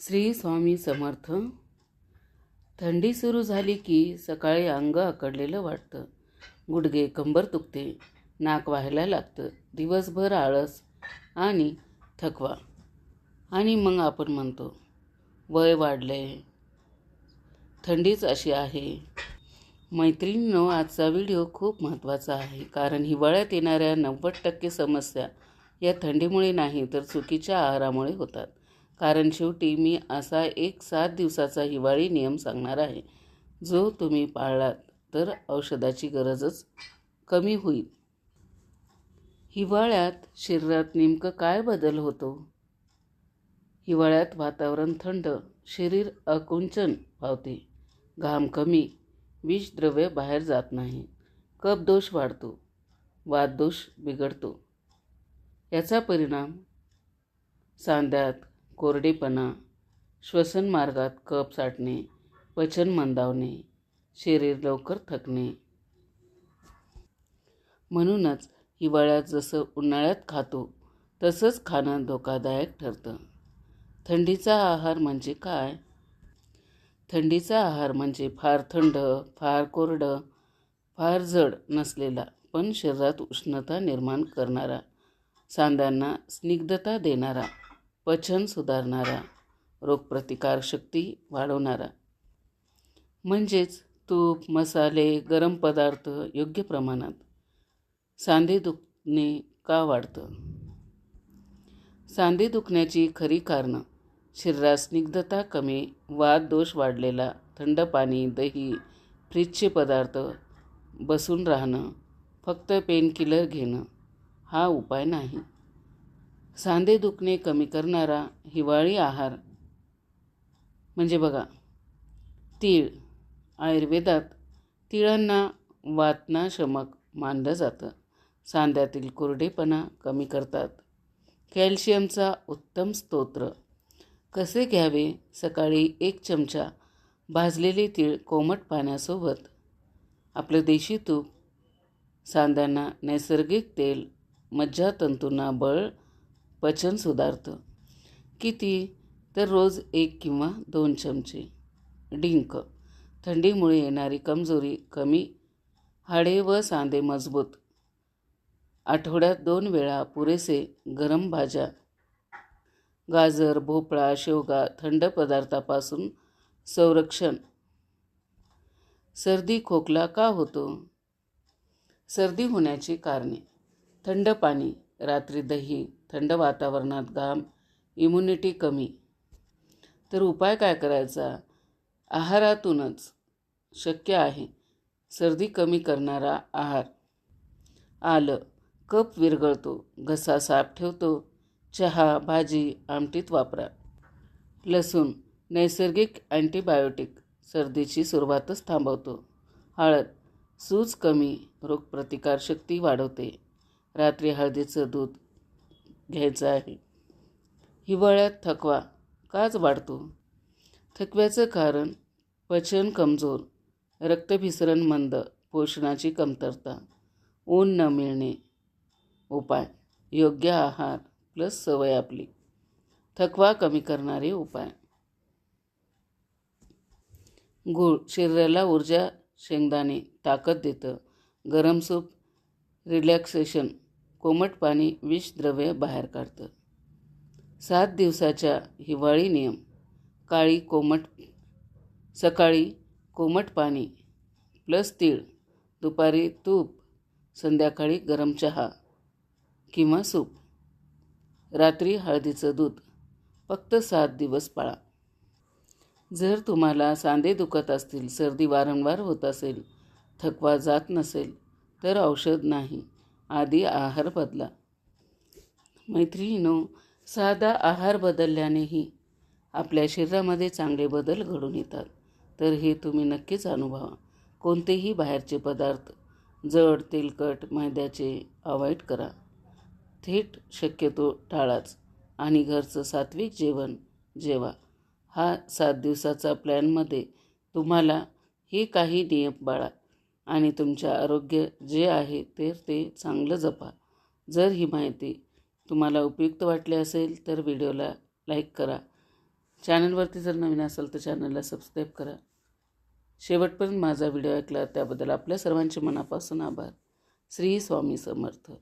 श्री स्वामी समर्थ. थंडी सुरू झाली की सकाळी अंग आकडलेलं वाटतं. गुडघे कंबर तुकते नाक व्हायला लागतं दिवसभर आळस आणि थकवा. आणि मग आपण म्हणतो वय वाढले थंडीच अशी आहे. मैत्रिणींनो आजचा व्हिडिओ खूप महत्त्वाचा आहे कारण हिवाळ्यात येणाऱ्या नव्वद टक्के समस्या या थंडीमुळे नाही तर चुकीच्या आहारामुळे होतात. कारण शेवटी मी असा एक सात दिवसाचा हिवाळी नियम सांगणार आहे. जो तुम्ही पाळलात तर औषधाची गरजच कमी होईल. हिवाळ्यात शरीरात नेमकं काय बदल होतो? हिवाळ्यात वातावरण थंड शरीर अकुंचन पावते. घाम कमी विषद्रव्य बाहेर जात नाही. कपदोष वाढतो वाददोष बिघडतो. याचा परिणाम सांध्यात कोरडेपणा श्वसनमार्गात कप साठणे पचन मंदावणे शरीर लवकर थकणे. म्हणूनच हिवाळ्यात जसं उन्हाळ्यात खातो तसंच खाणं धोकादायक ठरतं. थंडीचा आहार म्हणजे काय? थंडीचा आहार म्हणजे फार थंड फार कोरडं फार जड नसलेला पण शरीरात उष्णता निर्माण करणारा सांध्यांना स्निग्धता देणारा. पचन सुधारणारा रोगप्रतिकारशक्ती वाढवणारा. म्हणजेच तूप मसाले गरम पदार्थ योग्य प्रमाणात. सांधे दुखणे का वाढतं? सांधे दुखण्याची खरी कारणं शरीरात स्निग्धता कमी वाद दोष वाढलेला थंड पाणी दही फ्रीजचे पदार्थ बसून राहणं फक्त पेनकिलर घेणं हा उपाय नाही. सांधे दुखणे कमी करणारा हिवाळी आहार. म्हणजे बघा तीळ. आयुर्वेदात तिळांना वातनाशमक मानलं जातं. सांध्यातील कोरडेपणा कमी करतात. कॅल्शियमचा उत्तम स्तोत्र. कसे घ्यावे? सकाळी एक चमचा भाजलेले तीळ कोमट पाण्यासोबत. आपलं देशी तूप. सांध्यांना नैसर्गिक तेल मज्जातंतूंना बळ पचन सुधारतं. किती? तर रोज एक किंवा दोन चमचे. डिंक. थंडीमुळे येणारी कमजोरी कमी हाडे व सांधे मजबूत. आठवड्यात दोन वेळा पुरेसे गरम भाज्या. गाजर भोपळा शेवगा थंड पदार्थापासून संरक्षण. सर्दी खोकला का होतो? सर्दी होण्याची कारणे. थंड पाणी. रात्री दही थंड वातावरणात घाम इम्युनिटी कमी. तर उपाय काय करायचा? आहारातूनच शक्य आहे सर्दी कमी करणारा आहार. आलं कप विरघळतो घसा साफ ठेवतो चहा भाजी आमटीत वापरा. लसूण नैसर्गिक अँटीबायोटिक सर्दीची सुरुवातच थांबवतो. हळद सूज कमी रोगप्रतिकारशक्ती वाढवते. रात्री हळदीचं दूध घ्यायचं आहे. हिवाळ्यात थकवा काच वाढतो. थकव्याचं कारण पचन कमजोर रक्तभिसरण मंद पोषणाची कमतरता ऊन न मिळणे. उपाय योग्य आहार प्लस सवय आपली. थकवा कमी करणारे उपाय. गूळ शरीराला ऊर्जा शेंगदाणे ताकद देतं. गरम सूप रिलॅक्सेशन कोमट पाणी विषद्रव्य बाहेर काढतं. सात दिवसाच्या हिवाळी नियम. काळी कोमट सकाळी कोमट पाणी प्लस तीळ दुपारी तूप संध्याकाळी गरम चहा किंवा सूप. रात्री हळदीचं दूध. फक्त सात दिवस पाळा. जर तुम्हाला सांधे दुखत असतील सर्दी वारंवार होत असेल थकवा जात नसेल तर औषध नाही. आधी आहार बदला. मैत्रिणीनो साधा आहार बदलल्यानेही आपल्या शरीरामध्ये चांगले बदल घडून येतात. तर हे तुम्ही नक्कीच अनुभवा. कोणतेही बाहेरचे पदार्थ जड तेलकट मैद्याचे अवॉइड करा. थेट शक्यतो टाळाच. आणि घरचं सात्विक जेवण जेवा. हा सात दिवसाचा प्लॅनमध्ये तुम्हाला हे काही नियम बाळा. आणि तुमचे आरोग्य जे आहे ते ते चांगलं जपा. जर ही माहिती तुम्हाला उपयुक्त वाटली असेल तर व्हिडिओला लाईक करा. चॅनलवरती जर नवीन असाल तर चॅनलला सबस्क्राईब करा. शेवटपर्यंत माझा व्हिडिओ ऐकला त्याबद्दल आपल्या सर्वांचे मनापासून आभार. श्री स्वामी समर्थ.